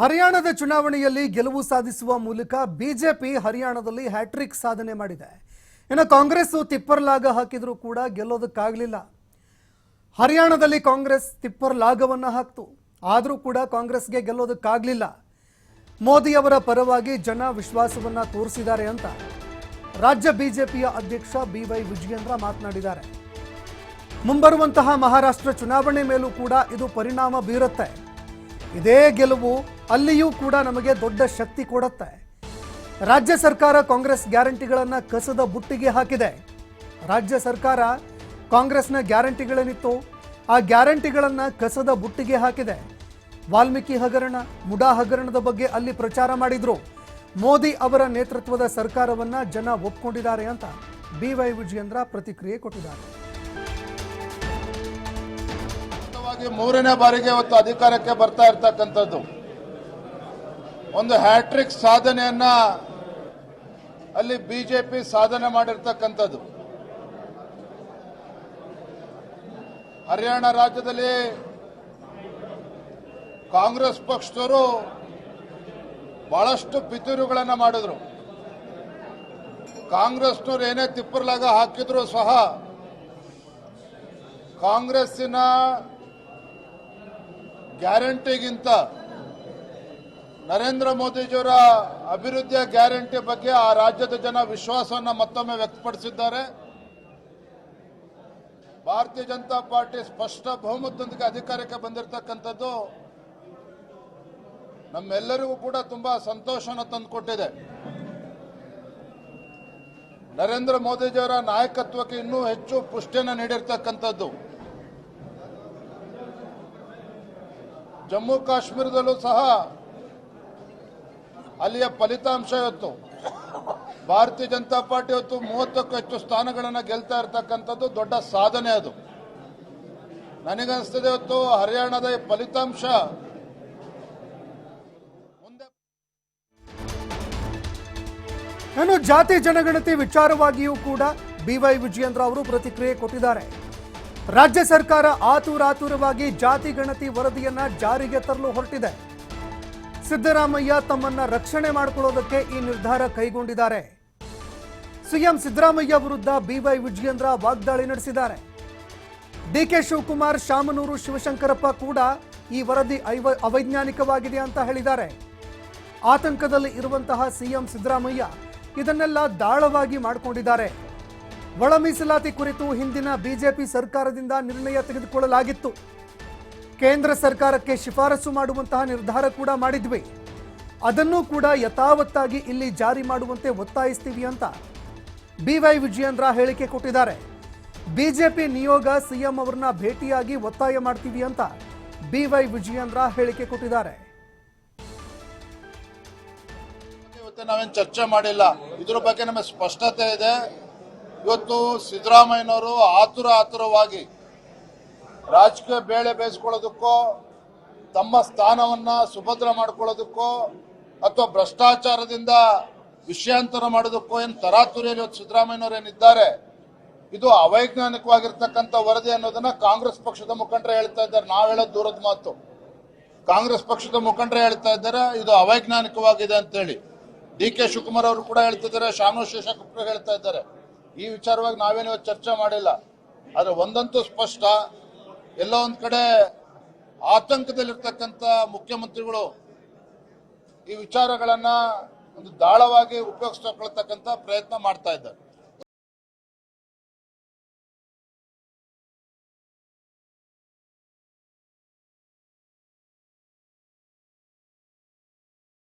ಹರಿಯಾಣದ ಚುನಾವಣೆಯಲ್ಲಿ ಗೆಲುವು ಸಾಧಿಸುವ ಮೂಲಕ ಬಿಜೆಪಿ ಹರಿಯಾಣದಲ್ಲಿ ಹ್ಯಾಟ್ರಿಕ್ ಸಾಧನೆ ಮಾಡಿದೆ. ಇನ್ನು ಕಾಂಗ್ರೆಸ್ ತಿಪ್ಪರ್ ಲಾಗ ಹಾಕಿದರೂ ಕೂಡ ಗೆಲ್ಲೋದಕ್ಕಾಗಲಿಲ್ಲ. ಹರಿಯಾಣದಲ್ಲಿ ಕಾಂಗ್ರೆಸ್ ತಿಪ್ಪರ್ ಲಾಗವನ್ನು ಹಾಕ್ತು. ಆದರೂ ಕೂಡ ಕಾಂಗ್ರೆಸ್ಗೆ ಗೆಲ್ಲೋದಕ್ಕಾಗಲಿಲ್ಲ. ಮೋದಿಯವರ ಪರವಾಗಿ ಜನ ವಿಶ್ವಾಸವನ್ನು ತೋರಿಸಿದ್ದಾರೆ ಅಂತ ರಾಜ್ಯ ಬಿಜೆಪಿಯ ಅಧ್ಯಕ್ಷ ಬಿ ವೈ ವಿಜಯೇಂದ್ರ ಮಾತನಾಡಿದ್ದಾರೆ. ಮುಂಬರುವಂತಹ ಮಹಾರಾಷ್ಟ್ರ ಚುನಾವಣೆ ಮೇಲೂ ಕೂಡ ಇದು ಪರಿಣಾಮ ಬೀರುತ್ತೆ. ಇದೇ ಗೆಲುವು ಅಲ್ಲಿಯೂ ಕೂಡ ನಮಗೆ ದೊಡ್ಡ ಶಕ್ತಿ ಕೊಡುತ್ತೆ. ರಾಜ್ಯ ಸರ್ಕಾರ ಕಾಂಗ್ರೆಸ್ ಗ್ಯಾರಂಟಿಗಳನ್ನು ಕಸದ ಬುಟ್ಟಿಗೆ ಹಾಕಿದೆ. ರಾಜ್ಯ ಸರ್ಕಾರ ಕಾಂಗ್ರೆಸ್ನ ಗ್ಯಾರಂಟಿಗಳೇನಿತ್ತು ಆ ಗ್ಯಾರಂಟಿಗಳನ್ನು ಕಸದ ಬುಟ್ಟಿಗೆ ಹಾಕಿದೆ. ವಾಲ್ಮೀಕಿ ಹಗರಣ, ಮುಡಾ ಹಗರಣದ ಬಗ್ಗೆ ಅಲ್ಲಿ ಪ್ರಚಾರ ಮಾಡಿದ್ರು. ಮೋದಿ ಅವರ ನೇತೃತ್ವದ ಸರ್ಕಾರವನ್ನ ಜನ ಒಪ್ಕೊಂಡಿದ್ದಾರೆ ಅಂತ ಬಿ ವೈ ವಿಜಯೇಂದ್ರ ಪ್ರತಿಕ್ರಿಯೆ ಕೊಟ್ಟಿದ್ದಾರೆ. ಮೂರನೇ ಬಾರಿಗೆ ಇವತ್ತು ಅಧಿಕಾರಕ್ಕೆ ಬರ್ತಾ ಇರ್ತಕ್ಕಂಥದ್ದು. ಒಂದು ಹ್ಯಾಟ್ರಿಕ್ ಸಾಧನೆಯನ್ನ ಅಲ್ಲಿ ಬಿಜೆಪಿ ಸಾಧನೆ ಮಾಡಿರ್ತಕ್ಕಂಥದ್ದು. ಹರಿಯಾಣ ರಾಜ್ಯದಲ್ಲಿ ಕಾಂಗ್ರೆಸ್ ಪಕ್ಷದವರು ಬಹಳಷ್ಟು ಪಿತೂರುಗಳನ್ನು ಮಾಡಿದ್ರು. ಕಾಂಗ್ರೆಸ್ನವ್ರು ಏನೇ ತಿಪ್ಪರ್ಲಾಗ ಹಾಕಿದ್ರು ಸಹ ಕಾಂಗ್ರೆಸ್ಸಿನ ಗ್ಯಾರಂಟಿಗಿಂತ ನರೇಂದ್ರ ಮೋದಿಜಿಯವರ ಅಭಿವೃದ್ಧಿಯ ಗ್ಯಾರಂಟಿ ಬಗ್ಗೆ ಆ ರಾಜ್ಯದ ಜನ ವಿಶ್ವಾಸವನ್ನು ಮತ್ತೊಮ್ಮೆ ವ್ಯಕ್ತಪಡಿಸಿದ್ದಾರೆ. ಭಾರತೀಯ ಜನತಾ ಪಾರ್ಟಿ ಸ್ಪಷ್ಟ ಬಹುಮತದೊಂದಿಗೆ ಅಧಿಕಾರಕ್ಕೆ ಬಂದಿರತಕ್ಕಂಥದ್ದು ನಮ್ಮೆಲ್ಲರಿಗೂ ಕೂಡ ತುಂಬಾ ಸಂತೋಷವನ್ನು ತಂದುಕೊಟ್ಟಿದೆ. ನರೇಂದ್ರ ಮೋದಿಜಿಯವರ ನಾಯಕತ್ವಕ್ಕೆ ಇನ್ನೂ ಹೆಚ್ಚು ಪುಷ್ಟಿಯನ್ನು ನೀಡಿರ್ತಕ್ಕಂಥದ್ದು. ಜಮ್ಮು ಕಾಶ್ಮೀರದಲ್ಲೂ ಸಹ ಅಲ್ಲಿಯ ಫಲಿತಾಂಶ ಇವತ್ತು. ಭಾರತೀಯ ಜನತಾ ಪಾರ್ಟಿ ಇವತ್ತು ಮೂವತ್ತಕ್ಕೂ ಹೆಚ್ಚು ಸ್ಥಾನಗಳನ್ನು ಗೆಲ್ತಾ ಇರತಕ್ಕಂಥದ್ದು ದೊಡ್ಡ ಸಾಧನೆ ಅದು. ನನಗನ್ಸ್ತದೆ ಇವತ್ತು ಹರಿಯಾಣದ ಫಲಿತಾಂಶ. ಇನ್ನು ಜಾತಿ ಜನಗಣತಿ ವಿಚಾರವಾಗಿಯೂ ಕೂಡ ಬಿವೈ ವಿಜಯೇಂದ್ರ ಅವರು ಪ್ರತಿಕ್ರಿಯೆ ಕೊಟ್ಟಿದ್ದಾರೆ. ರಾಜ್ಯ ಸರ್ಕಾರ ಆತುರಾತುರವಾಗಿ ಜಾತಿ ಗಣತಿ ವರದಿಯನ್ನ ಜಾರಿಗೆ ತರಲು ಹೊರಟಿದೆ. ಸಿದ್ದರಾಮಯ್ಯ ತಮ್ಮನ್ನ ರಕ್ಷಣೆ ಮಾಡಿಕೊಳ್ಳೋದಕ್ಕೆ ಈ ನಿರ್ಧಾರ ಕೈಗೊಂಡಿದ್ದಾರೆ. ಸಿಎಂ ಸಿದ್ದರಾಮಯ್ಯ ವಿರುದ್ಧ ಬಿವೈ ವಿಜಯೇಂದ್ರ ವಾಗ್ದಾಳಿ ನಡೆಸಿದ್ದಾರೆ. ಡಿಕೆ ಶಿವಕುಮಾರ್, ಶಾಮನೂರು ಶಿವಶಂಕರಪ್ಪ ಕೂಡ ಈ ವರದಿ ಐವ ಅವೈಜ್ಞಾನಿಕವಾಗಿದೆ ಅಂತ ಹೇಳಿದ್ದಾರೆ. ಆತಂಕದಲ್ಲಿ ಇರುವಂತಹ ಸಿಎಂ ಸಿದ್ದರಾಮಯ್ಯ ಇದನ್ನೆಲ್ಲ ದಾಳವಾಗಿ ಮಾಡಿಕೊಂಡಿದ್ದಾರೆ. ಒಳ ಮೀಸಲಾತಿ ಕುರಿತು ಹಿಂದಿನ ಬಿಜೆಪಿ ಸರ್ಕಾರದಿಂದ ನಿರ್ಣಯ ತೆಗೆದುಕೊಳ್ಳಲಾಗಿತ್ತು. ಕೇಂದ್ರ ಸರ್ಕಾರಕ್ಕೆ ಶಿಫಾರಸು ಮಾಡುವಂತಹ ನಿರ್ಧಾರ ಕೂಡ ಮಾಡಿದ್ವಿ. ಅದನ್ನು ಕೂಡ ಯಥಾವತ್ತಾಗಿ ಇಲ್ಲಿ ಜಾರಿ ಮಾಡುವಂತೆ ಒತ್ತಾಯಿಸ್ತೀವಿ ಅಂತ ಬಿವೈ ವಿಜಯೇಂದ್ರ ಹೇಳಿಕೆ ಕೊಟ್ಟಿದ್ದಾರೆ. ಬಿಜೆಪಿ ನಿಯೋಗ ಸಿಎಂ ಅವರನ್ನ ಭೇಟಿಯಾಗಿ ಒತ್ತಾಯ ಮಾಡ್ತೀವಿ ಅಂತ ಬಿವೈ ವಿಜಯೇಂದ್ರ ಹೇಳಿಕೆ ಕೊಟ್ಟಿದ್ದಾರೆ. ನಾವೇನು ಚರ್ಚೆ ಮಾಡಿಲ್ಲ. ಇದ್ರ ಬಗ್ಗೆ ನಮಗೆ ಸ್ಪಷ್ಟತೆ ಇದೆ. ಇವತ್ತು ಸಿದ್ದರಾಮಯ್ಯನವರು ಆತುರ ಆತುರವಾಗಿ ರಾಜಕೀಯ ಬೇಳೆ ಬೇಯಿಸ್ಕೊಳ್ಳೋದಕ್ಕೋ, ತಮ್ಮ ಸ್ಥಾನವನ್ನ ಸುಭದ್ರ ಮಾಡ್ಕೊಳ್ಳೋದಕ್ಕೋ, ಅಥವಾ ಭ್ರಷ್ಟಾಚಾರದಿಂದ ವಿಷಯಾಂತರ ಮಾಡೋದಕ್ಕೋ ಏನು ತರಾತುರಿಯಲ್ಲಿ ಇವತ್ತು ಸಿದ್ದರಾಮಯ್ಯನವರೇನಿದ್ದಾರೆ ಇದು ಅವೈಜ್ಞಾನಿಕವಾಗಿರ್ತಕ್ಕಂಥ ವರದಿ ಅನ್ನೋದನ್ನ ಕಾಂಗ್ರೆಸ್ ಪಕ್ಷದ ಮುಖಂಡರು ಹೇಳ್ತಾ ಇದ್ದಾರೆ. ನಾವು ಹೇಳೋದು ದೂರದ ಮಾತು. ಕಾಂಗ್ರೆಸ್ ಪಕ್ಷದ ಮುಖಂಡರೇ ಹೇಳ್ತಾ ಇದ್ದಾರೆ, ಇದು ಅವೈಜ್ಞಾನಿಕವಾಗಿದೆ ಅಂತೇಳಿ. ಡಿ ಕೆ ಶಿವಕುಮಾರ್ ಅವರು ಕೂಡ ಹೇಳ್ತಿದ್ದಾರೆ ಶಾನು ಶೇಷಕುಮಾರ್ ಹೇಳ್ತಾ ಇದ್ದಾರೆ. ಈ ವಿಚಾರವಾಗಿ ನಾವೇನು ಚರ್ಚೆ ಮಾಡಿಲ್ಲ. ಆದರೆ ಒಂದಂತೂ ಸ್ಪಷ್ಟ ಎಲ್ಲೋ ಒಂದ್ ಕಡೆ ಆತಂಕದಲ್ಲಿರ್ತಕ್ಕಂಥ ಮುಖ್ಯಮಂತ್ರಿಗಳು ಈ ವಿಚಾರಗಳನ್ನ ಒಂದು ದಾಳವಾಗಿ ಉಪಯೋಗಿಸ್ಕೊಳ್ತಕ್ಕಂಥ ಪ್ರಯತ್ನ ಮಾಡ್ತಾ ಇದ್ದಾರೆ.